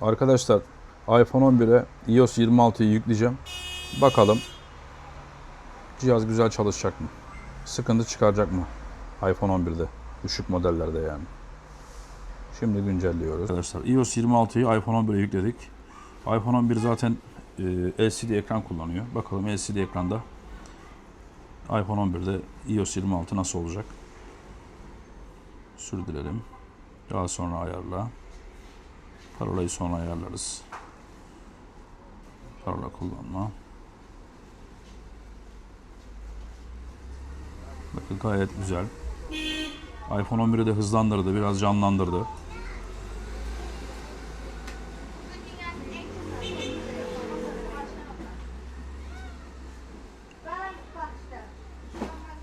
Arkadaşlar iPhone 11'e iOS 26'yı yükleyeceğim. Bakalım cihaz güzel çalışacak mı? Sıkıntı çıkaracak mı? iPhone 11'de. Düşük modellerde yani. Şimdi güncelliyoruz. Arkadaşlar iOS 26'yı iPhone 11'e yükledik. iPhone 11 zaten e, LCD ekran kullanıyor. Bakalım LCD ekranda iPhone 11'de iOS 26 nasıl olacak? Sürdürelim. Daha sonra ayarla. Parolayı sonra ayarlarız. Parola kullanma. Bakın gayet güzel. iPhone 11'i de hızlandırdı, biraz canlandırdı.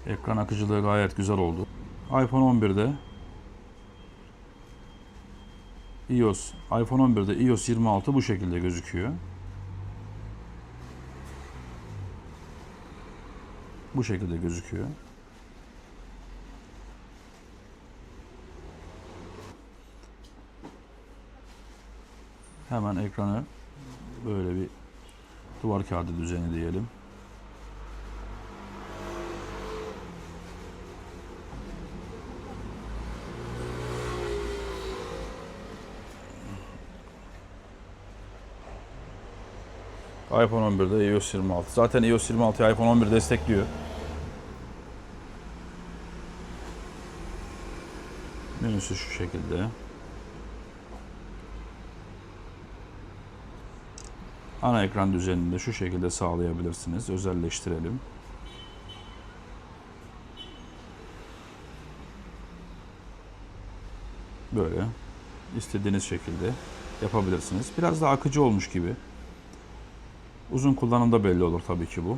Ekran akıcılığı gayet güzel oldu. iPhone 11'de iOS, iPhone 11'de iOS 26 bu şekilde gözüküyor. Bu şekilde gözüküyor. Hemen ekranı böyle bir duvar kağıdı düzeni diyelim. iPhone 11'de iOS 26. Zaten iOS 26 iPhone 11 destekliyor. Menüsü şu şekilde. Ana ekran düzeninde şu şekilde sağlayabilirsiniz. Özelleştirelim. Böyle istediğiniz şekilde yapabilirsiniz. Biraz daha akıcı olmuş gibi. Uzun kullanımda belli olur tabii ki bu.